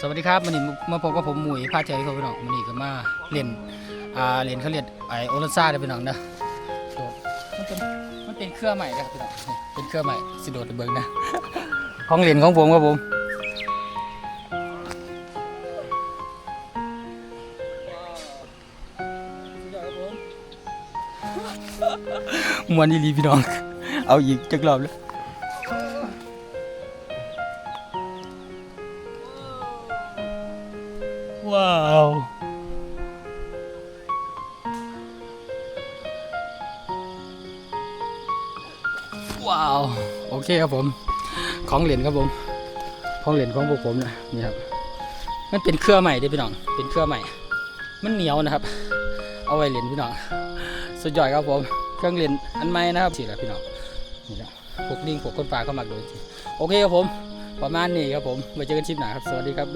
สวัสดีครับวันนี้มาพบกับผมหมุยพาเที่ยวครับพี่น้องวันนี้ก็มาเล่นอ่าเล่นเขาเรียกไอโอลันซ่าเด้อพี่น้องนะมันเป็นมันเป็นเครือใหม่นะครับพี่น้องเป็นเครือใหม่สิโดดเบิ่งนะของเล่นของผมครับผมมวนอีลีพี่น้อง เอาอีกจักรอบเลย ว้าว ว้าว โอเคครับผม ของเหรียญครับผม ของเหรียญของพวกผมนะนี่ครับ มันเป็นเครือใหม่เด้พี่น้อง เป็นเครือใหม่ มันเหนียวนะครับ เอาไว้เหรียญพี่น้อง สุดยอดครับผม เครื่องเหรียญอันใหม่นะครับสิแหละพี่น้อง นี่แหละพวกลิงพวกคนป่าเข้ามาดูจริโอเคครับผม ประมาณนี้ครับผมไว้เจอกันคลิปหน้าครับ สวัสดีครับ